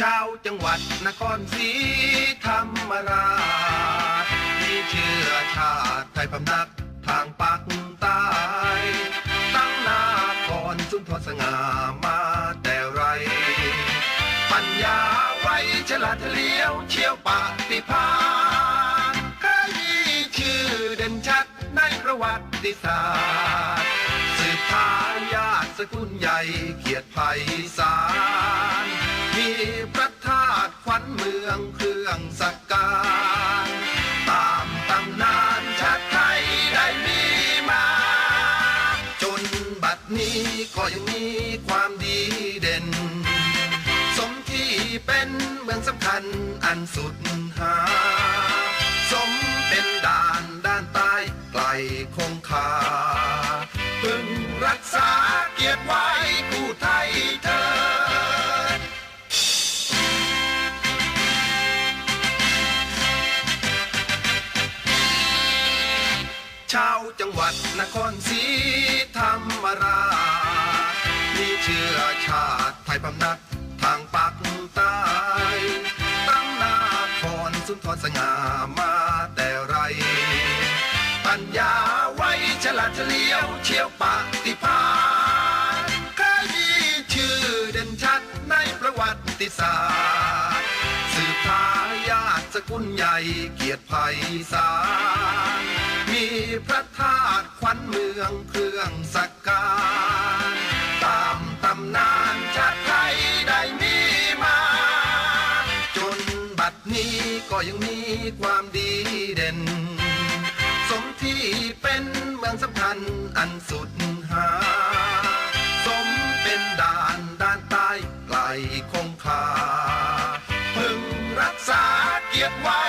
ชาวจังหวัดนครศรีธรรมราชมีเชื้อชาติไทยพำนักทางปักใต้ตั้งนาครสุนทรสง่ามาแต่ไร ปัญญาไว้ฉลาดเลียวเชี่ยวปาฏิพานใครมีชื่อเด่นชัดในประวัติศาสตร์ สืบทายาทสกุลใหญ่เกียรติไพศาล พระธาตุขวัญเมืองเครื่องสักการตามตำนานชาติไทยได้มีมา จนบัดนี้ก็ยังมีความดีเด่น สมที่เป็นเมืองสำคัญอันสุดหา สมเป็นด่านด้านใต้ไกลคงคา พึงรักษาเกียรติไว้ ชาวจังหวัดนครศรีธรรมราชมีเชื้อชาติไทยพำนักทางปักใต้ตั้งนาครสุนทรสง่ามาแต่ไร ปัญญาไว้ฉลาดเฉลียวเชี่ยวปาฏิพานใครมีชื่อเด่นชัดในประวัติศาสตร์ สืบทายาทสกุลใหญ่เกียรติไพศาลมีพระธาัญเมืองเครื่องสักการตามตำนานชาติไทยได้มีมา จนบัดนี้ก็ยังมีความดีเด่น สมที่เป็นเมืองสำคัญอันสุดหา สมเป็นด่านด้านใต้ไกลคงคาพึงรักษาเกียรติไว้